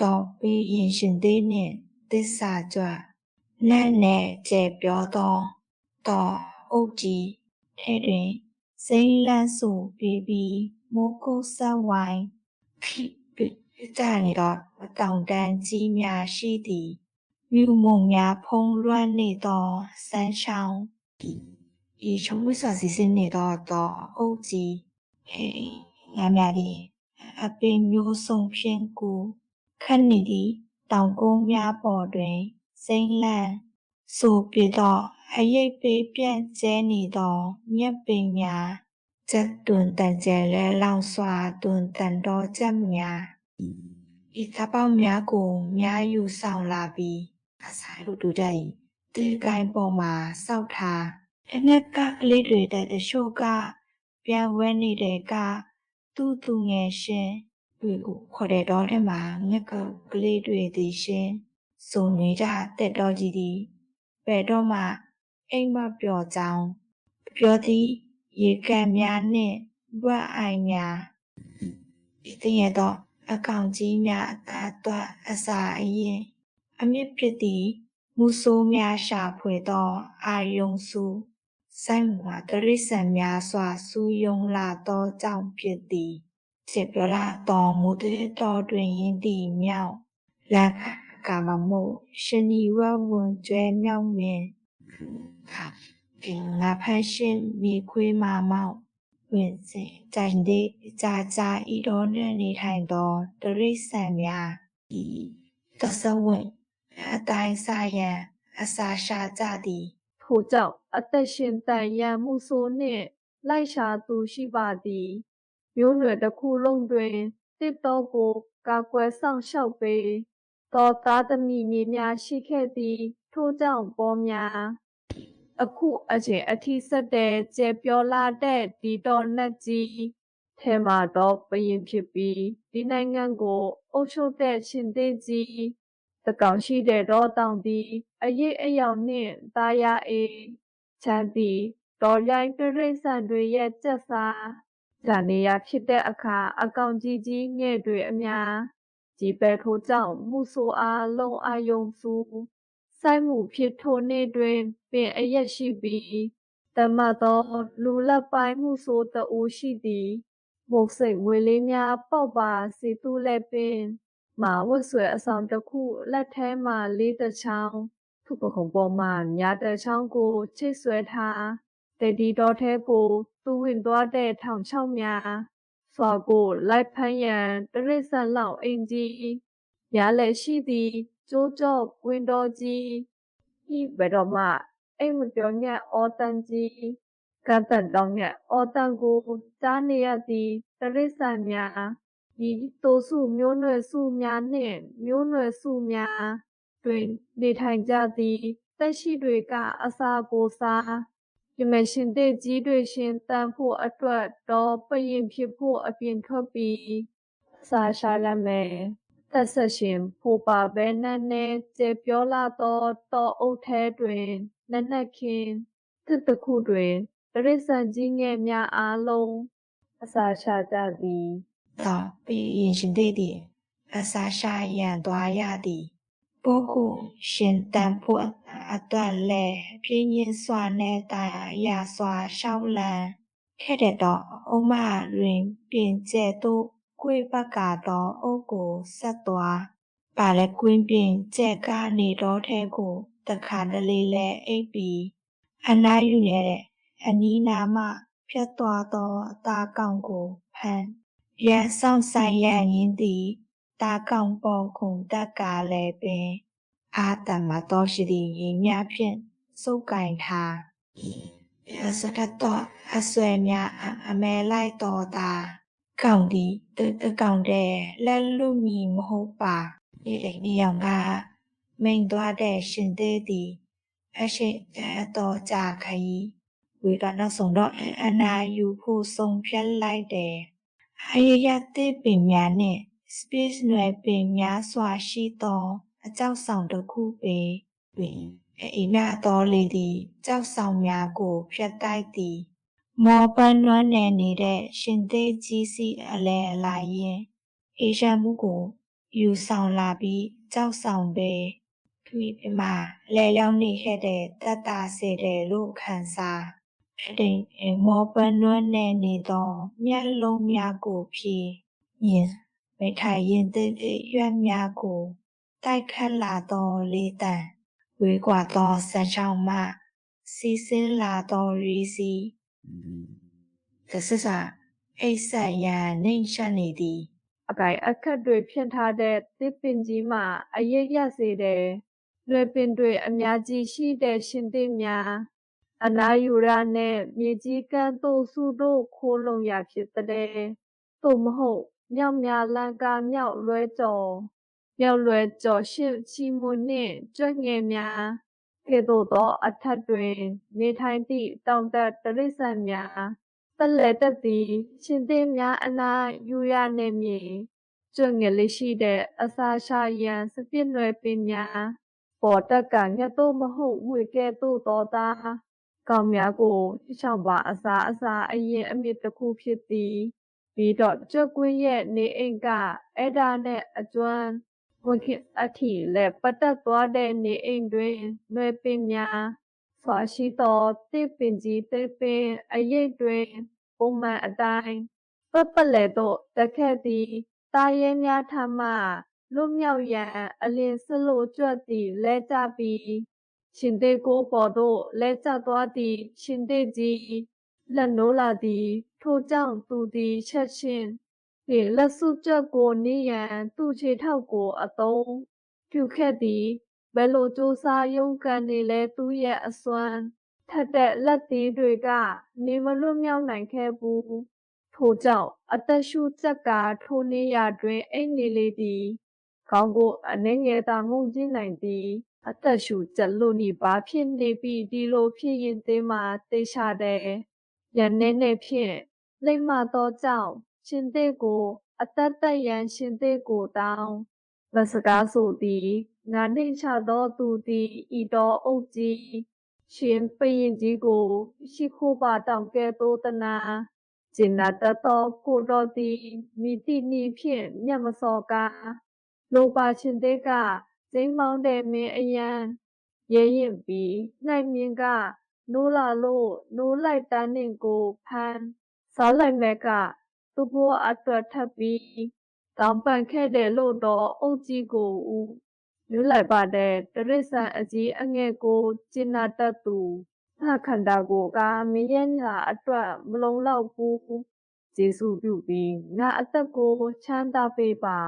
တော်ပြီးရင်ရှင်သေးနှင့်သစ္စာကြွနတ်နဲ့ကျေပြောသောတော်အုပ်ကြီးထဲတွင်စိမ့်လန်းစုပြီးပြီးမိုးကုတ်ဆက်ဝိုင်းခိပိတန်တော့တောင်တန်းကြီးများရှိသည်မြူမုံများဖုံးလွှမ်းနေသောစမ်းချောင်းဤ ချုံဝိစာစီစင်းနေတော့တော့အုပ်ကြီးဟေးငါများဒီအပင်မျိုးစုံဖြင့်ကိုခတ်နေသည့်တောင်ကုန်းများပေါ်တွင်စိမ့်လန့်ဆိုပြသောအရိပ်ပေပြန့်ကျဲနေသောမြက်ပင်များကျက်တွင်တန်ကျဲလဲလောင်စွာတွင်တန်သောကျက်များဤသပေါင်းများကိုများယူဆောင်လာပြီးအဆိုင်တို့တူကြ၏တေကိုင်းပေါ်မှာစောက်ထားအငက်ကကလေးတွေတဲ့တချို့ကပြန်ဝဲနေတဲ့ကသူ့သူငယ်ရှင် တွေကိုခေါ်တဲ့တော့ထဲမှာငက်ကကလေးတွေသည်ရှင်စုံနေကြတဲ့တော်ကြီးသည်ဘယ်တော့မှအိမ်မပျော်ကြောင်းပြောသည်ရေကန်များနှင့်ဘွက်အိုင်များဒီတည်းရတော့အကောင်ကြီးများအသာတွအစာအရင်အမြင့်ဖြစ်သည့်မူဆိုးများရှာဖွေသောအာယုံစုဆိုင်မှာတရိษံများစွာစူးယုံလာသောကြောင့်ဖြစ်သည် စေပြောလာတော်မူတဲ့တော်တွင်ရင်းသည့်မြောက်လန်ကာမမှုရှင်ဤဝဝန်ကျွဲမြောက်မြင်ခါပင်ငါဖန်ရှင်မိခွေးမာမောက်ဝင်စဉ်တိုင်တဲ့ကြာကြာဤတော်နှင့်နေထိုင်သောတရိษံများဤသစဝင်အတိုင်းဆိုင်ရန်အစာရှာကြသည်ထို့ကြောင့်အသက်ရှင်တန်ရန်မှုဆိုးနှင့်လိုက်ရှာသူရှိပါသည် မျိုးနွယ်တစ်ခုလုံးတွင်တစ်တော်ကိုကာကွယ်ဆောင်ရှောက်ပေသောသားသမီးမြေများရှိခဲ့သည်ထို့ကြောင့်ပေါ်များအခုအချိန်အထိဆက်တဲ့ကျေပြောလာတဲ့ဒီတော်နတ်ကြီးထဲမှာတော့ဘယင်ဖြစ်ပြီးဒီနိုင်ငံကိုအုပ်ချုပ်တဲ့ရှင်သေးကြီးတကောင်ရှိတဲ့တော့တောင်သည်အရေးအယောင်နှင့်တာယာအေးချမ်းသည်တော်ရိုင်းပြိဿံတွေရဲ့ကြက်စား ဇာနေရဖြစ်တဲ့အခါအကောင်ကြီးကြီးငယ်တွေအများကြီးပဲထိုးကြောင့်မှုဆိုအားလုံးအယုံစုစိုက်မှုဖြစ်ထိုနေ့တွင်ပင်အရက်ရှိပြီးတမသောလူလက်ပိုင်းမှုဆိုတအိုးရှိသည်မုတ်စိတ်ငွေလေးများပေါက်ပါစီသူလည်းပင်မာဝတ်ဆွဲအဆောင်တစ်ခုလက်ထဲမှလေးတစ်ချောင်းထုပခုံပေါ်မှမြားတစ်ချောင်းကိုချိတ်ဆွဲထား တေဒီတော်ထဲကိုသူဝင်သွားတဲ့ထောင်ချောင်းများစွာကိုလိုက်ဖမ်းရန်တရစ္ဆန်လောက်အင်ကြီးညာလည်းရှိသည်ကျိုးကြော့ဝင်းတော်ကြီးဤဘယ်တော့မှအိမ်မပြောညက်အောတန်ကြီးကတန်တောင်းညက်အောတန်ကိုကြားနေရသည်တရစ္ဆန်များဒီတိုစုမျိုးနွယ်စုများနှင့်မျိုးနွယ်စုများတွင်နေထိုင်ကြသည်တက်ရှိတွေကအစာကိုစား ပြမရှင်တဲ့ကြီးတွေရှင်တန်ဖို့အတွက်တော့ပရင်ဖြစ်ဖို့အပြင်ထွက်ပြီးစာရှာရမယ်သက်ဆက်ရှင်ဖို့ပါပဲနဲ့နဲ့ကျေပြောလာတော့တော်အုပ်ထဲတွင်နက်နက်ခင်းတစ်တခုတွင်တရိษံကြီးငယ်များအားလုံးအစာရှာကြသည်တော့ပြီးရင်ရှင်သေးသည်အစာရှာရန်သွားရသည်ပို့ကိုရှင်တန်ဖို့ အတွက်လဲပြင်းရင်စွာနဲ့တာရစွာရှောက်လန်းခဲ့တဲ့တော့အုံမတွင်ပြင်ကျဲသို့ကိုယ်ဘက်ကတော့အုပ်ကိုဆက်သွားပါလဲကွင်းပြင်ကျဲကနေတော့ထဲကိုတခါတလေလဲအိပ်ပြီးအနားယူနေတဲ့အနီးနာမှဖြတ်သွားသောအသားကောင်ကိုဖမ်းရန်ဆောင်ဆိုင်ရန်ရင်းသည်တာကောင်ပေါ်ခုန်တက်ကလည်းပင် အာတမတော်ရှိသည့်ရင်များဖြင့်စုပ်ကင်ထားပြစကတော့အဆွဲများအမဲလိုက်တော်တာကောင်းဒီတကောင်တဲ့လက်လူမီမဟုတ်ပါဒီတဲ့ဒီရောင်ကမိန်သွားတဲ့ရှင်သေးသည်အရှိအတော်ကြာခရီးဝေကနောက်ဆုံးတော့အနာယူဖို့ဆုံးဖြတ်လိုက်တယ်အရရသေးပင်များနဲ့ space နွယ်ပင်များစွာရှိသော အကြောက်ဆောင်တစ်ခုပေတွင်အိမ်မတော်လေးသည်ကြောက်ဆောင်များကိုဖျက်တိုက်သည်မောပန်းနွမ်းနယ်နေတဲ့ရှင်သေးကြီးစီအလဲအလာရင်အေရှမ်းမှုကိုယူဆောင်လာပြီးကြောက်ဆောင်ပဲထွေပြမလဲလျောင်းနေခဲ့တဲ့တတ်တာစေတယ်လို့ခံစားအတိမ်အမောပန်းနွမ်းနေနေသောမျက်လုံးများကိုဖြည့်ရင်မိထိုင်ရင်သေးသေးရွက်များကို တိုက်ခတ်လာသောလေးတန်ဝေးကွာသောဆန်းချောင်းမှစီးဆင်းလာသောရီစီသစစာအိတ်ဆက်ရန်နှိမ့်ရှက်နေသည်အကိုင်အခက်တွေဖြန့်ထားတဲ့သစ်ပင်ကြီးမှအရိပ်ရစေတယ်။လွယ်ပင်တွေအများကြီးရှိတဲ့ရှင်သစ်များအနာယူရနဲ့မြေကြီးကမ်းသို့စုတို့ခိုးလုံရဖြစ်တဲ့သို့မဟုတ်မြောက်များလန်ကာမြောက်လွဲကျော် မြောက်လွဲကျော်ရှစ်ချီမွနှင့်ကြွက်ငယ်များကဲ့သို့သော အထက်တွင် နေထိုင်သည့်တောင်တက်တရိษံများတက်လဲတက်သည်ရှင်သစ်များအနာယူရနေမည်ကျွငယ်လေးရှိတဲ့အစာရှာရန်စပြစ်နွယ်ပင်များပေါ်တက်ကညသို့မဟုတ်ဝေကဲ့သို့သောသားကောင်များကိုရှောင်ပါအစာအစာအရင်အမြစ်တစ်ခုဖြစ်သည်ပြီးတော့ကြွက်ကွင်းရဲ့နေအိမ်ကအဲ့ဒါနဲ့အကျွမ်း ဝခင်အထီလက်ပတ်တက်သွားတဲ့နေအိမ်တွင်နွယ်ပင်များဆွာရှိသောတစ်ပင်ကြီးတစ်ပင်အရိပ်တွင်ပုံမှန်အတိုင်းပပလဲသို့တက်ခဲ့သည်တာရဲများထမှလွတ်မြောက်ရန်အလင်းစလို့ကြွက်သည်လဲကြပြီးရှင်သေးကိုပေါ်သို့လဲကျသွားသည်ရှင်သေးကြီးလက်နိုးလာသည်ထိုကြောင့်သူသည်ချက်ချင်း ဒီလက်စုကြွက်ကိုနိယံသူ့ခြေထောက်ကိုအသုံးပြုခဲ့သည်ဘယ်လိုစူးစားရုန်းကန်နေလဲသူရဲ့အစွမ်းထက်တဲ့လက်သေးတွေကနေမလွတ်မြောက်နိုင်ခဲ့ဘူးထို့ကြောင့်အသက်ရှူချက်ကထိုနေရာတွင်အိတ်နေလေသည်ခေါင်းကိုအနေငယ်သာငုံကြည့်နိုင်သည် အသက်ရှူချက်လို့နေပါဖြစ်နေပြီဒီလိုဖြစ်ရင်သေးမှသိချတဲ့ရန်နေနေဖြင့်လိမ့်မသောကြောင့် ရှင်သေးကို အသက်သက်ရန်ရှင်သေးကိုတောင်းမစကားဆိုသည်ငါနှိမ့်ချသောသူသည်ဤတော်အုပ်ကြီးရှင်ပရင်ကြီးကို ရှိခိုးပါတောင်ကဲသို့တနာကျင်နာတတ်သောကိုတော်သည်မိတိနီဖြင့်မျက်မစော်ကားလိုပါရှင်သေးကစိမ့်မောင်းတဲ့မင်းအရန်ရဲရင်ပြီးနိုင်မြင့်ကနိုးလာလို့နိုးလိုက်တန်းနှင့်ကိုဖမ်းစားလိုက်မဲ့က သူ့ဘဝအတွက်ထပ်ပြီးတောင်းပန်ခဲ့တယ်လို့တော့အုပ်ကြီးကိုဦးမြူလိုက်ပါတဲ့တရစ္ဆာန်အကြီးအငယ်ကိုကျင်နာတတ်သူသခန္ဓာကိုကမင်းရဲ့ညာအတွက်မလုံလောက်ဘူးကျေးဇူးပြုပြီးငါအသက်ကိုချမ်းသာပေးပါ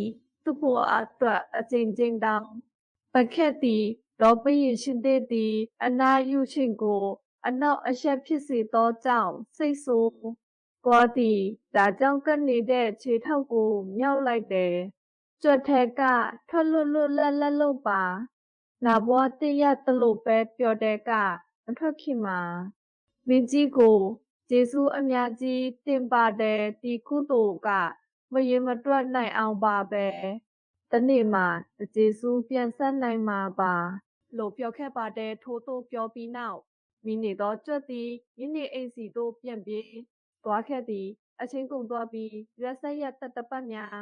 ဤသူ့ဘဝအတွက်အကျဉ်းချင်းတောင်းပခက်သည်တော့ပရင်ရှင်သေးသည် အနာယူခြင်းကို အနောက်အရှက်ဖြစ်စေသောကြောင့်စိတ်ဆိုး သွားသည်ဒါကြောင့်ကနေတဲ့ခြေထောက်ကိုမြောက်လိုက်တယ်ကြွက်ထဲကထွက်လွတ်လွတ်လပ်လပ်လို့ပါနာဘွားတရတလို့ပဲပြောတဲ့ကမထွက်ခင်မှာမင်းကြီးကိုကျေးဇူးအများကြီးတင်ပါတယ်ဒီကုသိုလ်ကမရင်မတွက်နိုင်အောင်ပါပဲတနေ့မှကျေးဇူးပြန်ဆက်နိုင်မှာပါလို့ပြောခဲ့ပါတယ်ထိုးသို့ပြောပြီးနောက်မိနေသောကြွက်သည်မိနေအိမ်စီသို့ပြန်ပြေး သွားခဲ့သည် အချင်းကုန်သွားပြီးရွက်ဆက်ရတတပတ်များ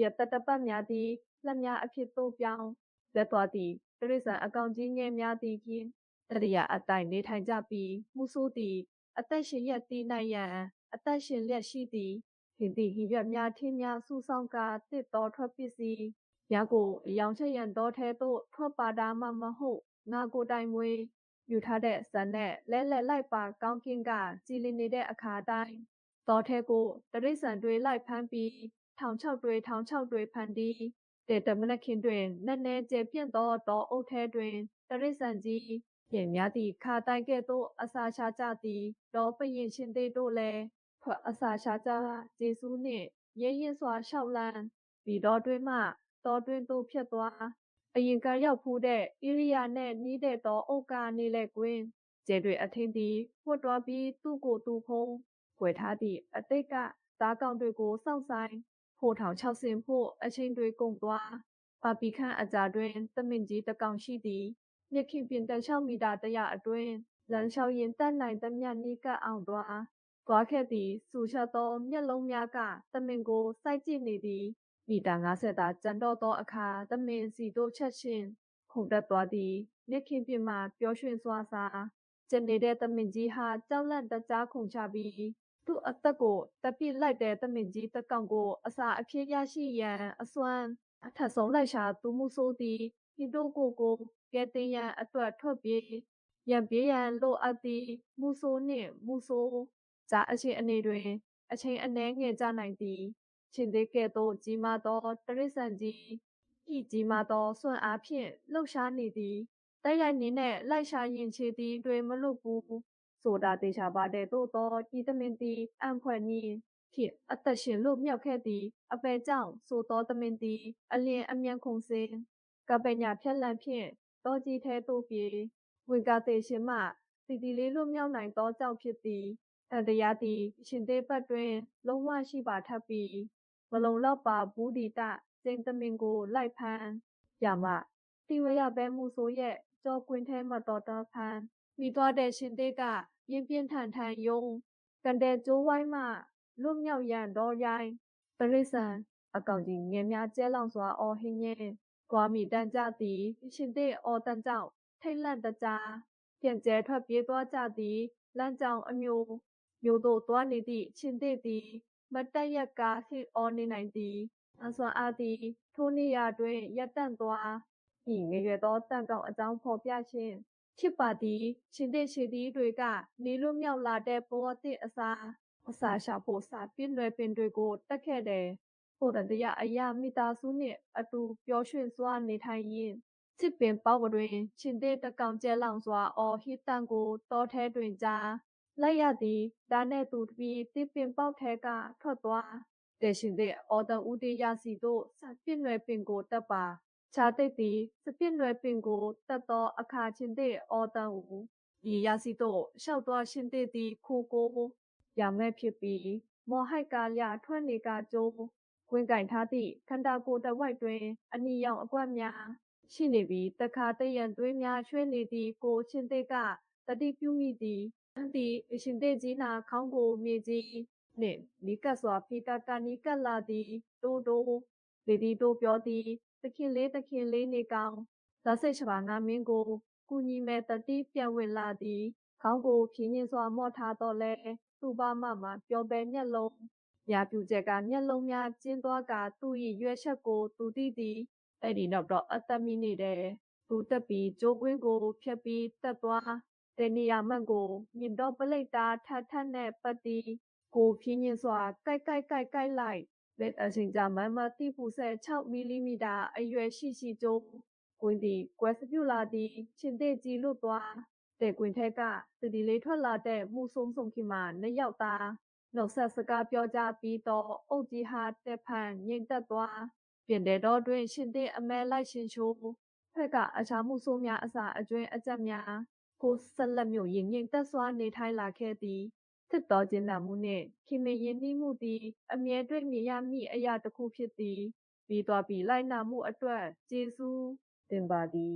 ရတတပတ်များသည်လက်များအဖြစ်သို့ပြောင်းလက်သွားသည်တရိษံအကောင်ကြီးငယ်များသည်ဖြင့်တရိယာအတိုင်းနေထိုင်ကြပြီးမှုဆိုးသည် အသက်ရှင်ရတည်နိုင်ရန်အသက်ရှင်လျက်ရှိသည်ဟင်သည်ဟင်ရွက်များထင်းများစူဆောင်ကာတစ်တော်ထွက်ပစ္စည်းများကိုရောင်ချက်ရန်တော်ထဲသို့ထွက်ပါတာမှမဟုတ်ငါကိုတိုင်မွေး ယူထားတဲ့ဇန်နဲ့လဲလဲလိုက်ပါကောင်းကင်ကကြည်လင်နေတဲ့အခါတိုင်းတော်ထဲကိုတရိษံတွေလိုက်ဖမ်းပြီးထောင်ချောက်တွေထောင်ချောက်တွေဖန်တီးတဲ့တမနခင်တွင်နက်နဲကျပြင့်သောတော်အုပ်ထဲတွင်တရိษံကြီးပြင်များသည့်ခါတိုင်ကဲ့သို့အစာရှာကြသည်တော်ပရင်ရှင်သေးတို့လည်းထွက်အစာရှာကြဂျေစုနှင့်ရဲရင်စွာလျှောက်လန်းပြီးတော့တွင်မှတော်တွင်သို့ဖြတ်သွား အရင်ကရောက်ဖူးတဲ့ဣရိယာနဲ့နီးတဲ့သောအုတ်ကနေလဲကွင်းကျဲတွေအထင်းသည်ဝတ်တော်ပြီးသူ့ကိုသူဖုံးွယ်ထားသည့်အတိတ်ကသားကောင်တွေကိုစောင့်ဆိုင်ဖိုထောင်၆ဆင်ဖို့အချင်းတွေကုန်သွားပါပီခန့်အကြာတွင်သမင်ကြီးတကောင်ရှိသည်မြခင်ပြင်တ6မီတာတရအတွင်းလမ်းလျှောက်ရင်တက်နိုင်သမျှနီးကပ်အောင်သွားသွားခဲ့သည်စူချက်သောမျက်လုံးများကသမင်ကိုစိုက်ကြည့်နေသည် မိသား50သာကျန်တော့သောအခါသမင်စီတို့ချက်ရှင်ခုန်တက်သွားသည်မြက်ခင်ပြမှပျော်ရွှင်စွာစာကျန်နေတဲ့သမင်ကြီးဟာကြောက်လန့်တကြားခုန်ချပြီးသူ့အသက်ကိုတပစ်လိုက်တဲ့သမင်ကြီးတကောင်ကိုအစာအဖြစ်ရရှိရန်အစွမ်းအထက်ဆုံးလိုက်ရှာသူမှုဆိုးသည်ဒီတို့ကိုကိုကဲတင်ရန်အတွက်ထွက်ပြေးရန်ပြေးရန်လိုအပ်သည်မူဆိုးနှင့်မူဆိုးဂျာအချင်းအနေတွင် အချိန်အနည်းငယ်ကြာနိုင်သည် ရှင်သေးကဲ့သို့ကြီးမားသောတရိษံကြီးဤကြီးမားသောစွမ်းအားဖြင့်လှုပ်ရှားနေသည်တိုက်ရိုက်နေနဲ့လိုက်ရှာရင်ချေသည်တွင်မလွတ်ဘူးဆိုတာတေချာပါတဲ့သို့သောဤသမင်သည်အံဖွဲ့နီးဖြင့်အသက်ရှင်လို့မြောက်ခဲ့သည်အပေကြောင့်ဆိုသောသမင်သည်အလင်းအမြန်ခုန်စင်ကပညာဖြက်လန့်ဖြင့်တောကြီးထဲသို့ပြေဝင်ကသေးရှင်မှတီတီလေးလွတ်မြောက်နိုင်သောကြောင့်ဖြစ်သည်တန်တရားသည်ရှင်သေးပတ်တွင် လုံးဝရှိပါထပ်ပြီး မလုံလောက်ပါဘူးဒီတကျင်းသမင်ကိုလိုက်ဖမ်းရမှတိဝရဘဲမှုဆိုရဲ့ကြောကွင်းထဲမှာတော်တော်ဖမ်းမိသွားတဲ့ရှင်သေးကပြင်းပြင်းထန်ထန်ယုံကန်တဲ့ကျိုးဝိုင်းမှလွတ်မြောက်ရန်တော့ရိုင်းပရိစံအကောင်ကြီးငယ်များကျဲလောင်စွာအော်ဟင်းရဲ့ကွာမိတန်းကြသည်ရှင်သေးအော်တန်းကြောင့်ထိတ်လန့်တကြားပြန်ကျဲထွက်ပြေးသွားကြသည်လမ်းကြောင်အမျိုးမျိုးတို့သွားနေသည့်ရှင်သေးသည် မတက်ရက်ကဟစ်အော်နေနိုင်သည်အစွမ်းအားသည် ထိုနေရာတွင် ရပ်တန့်သွားဤငရွယ်သောတန်ကောင်အကြောင်းဖော်ပြခြင်းဖြစ်ပါသည်ရှင်သေးရှိသည်တွေက နေလွမြောက်လာတဲ့ ဘဝတစ်အစာအစာရှာဖို့ စာပြင်းလွယ်ပင်တွေကိုတက်ခဲ့တယ်ဖို့တရားအရာမိသားစုနှင့်အတူပျော်ရွှင်စွာနေထိုင်ရင်းစစ်ပင်ပေါက်တွင်ရှင်သေးတကောင် ကျဲလောင်စွာအော်ဟစ်တန်ကို တောထဲတွင်ကြား လိုက်ရသည်ဒါနဲ့သူတပီတစ်ပင်ပေါက်ထဲကထွက်သွားတဲ့ရှင်တဲ့အော်တဦးတေးရစီတို့စပြစ်လွယ်ပင်ကိုတက်ပါချာတိတ်သည်စပြစ်လွယ်ပင်ကိုတက်သောအခါချင်းတဲ့အော်တဦးဒီရစီတို့ရှောက်သွားရှင်တဲ့သည်ခိုကိုရမဲ့ဖြစ်ပြီးမော်ဟိုက်ကလျထွက်နေကကြိုးဝင်ကင်ထားသည့်ခန္ဓာကိုယ်တဝိုက်တွင် အနီရောင်အကွက်များရှိနေပြီးတခါတရံသွေးများရွှဲနေသည့်ကိုချင်းတဲ့ကတတိပြုမိသည် အန်တီအရှင်တဲ့ကြီးနာခေါင်းကိုမြေကြီးနှင့်နီကတ်စွာဖီတာကနီကတ်လာသည်တိုးတိုးလေဒီတိုးပြောသည်သခင်လေးသခင်လေးနေကောင်သာစိတ်ချပါငါမင်းကိုကုညီမဲ့တတိပြန်ဝင်လာသည်ခေါင်းကိုဖြင်းညင်းစွာမော့ထားတော့လဲသူ့ဘာမှမှပြောပဲမျက်လုံးညာပြူချက်ကမျက်လုံးများကျင်းသွားကသူ့၏ရွက်ချက်ကိုသူသိသည်အဲ့ဒီနောက်တော့အသက်မိနေတယ်သူတက်ပြီးကျိုးကွင်းကိုဖြတ်ပြီးတက်သွား တဲ့နေရာမှန်ကိုမြင်တော့ပလိတ်တာထထနဲ့ပတ်တီကိုဖြင်းညင်းစွာကြိုက်ကြိုက်ကြိုက်ကြိုက်လိုက်လက်အချိန်ကြာမှမတိပူဆက်6မီလီမီတာအရွယ်ရှိရှိကျိုးကွင်းသည်ကွယ်စပြုလာသည်ချင်းတဲ့ကြီးလွတ်သွားတဲ့ကွင်းထဲကတတိလေးထွက်လာတဲ့မှုဆုံးဆုံးခင်မှာနှစ်ယောက်သားနှုတ်ဆက်စကားပြောကြပြီးတော့အုတ်ကြီးဟာတက်ဖန်ငိမ့်သက်သွားပြင်တဲ့တော့တွင်ရှင်တဲ့အမဲလိုက်ရှင်ချိုးဖက်ကအချာမှုဆိုးများအစာအကျွင်းအကြက်များ ကိုဆက်လက်မျိုးရင်ငိမ့်သက်စွာနေထိုင်လာခဲ့သည်စစ်တော်ကျင်းနာမှုနှင့်ခင်မင်ရင်းနှီးမှုသည် အမြဲတွေ့မြင်ရမည့်အရာတစ်ခုဖြစ်သည်ပြီးသွားပြီးလိုက်နာမှုအတွက်ကျေးဇူးတင်ပါသည်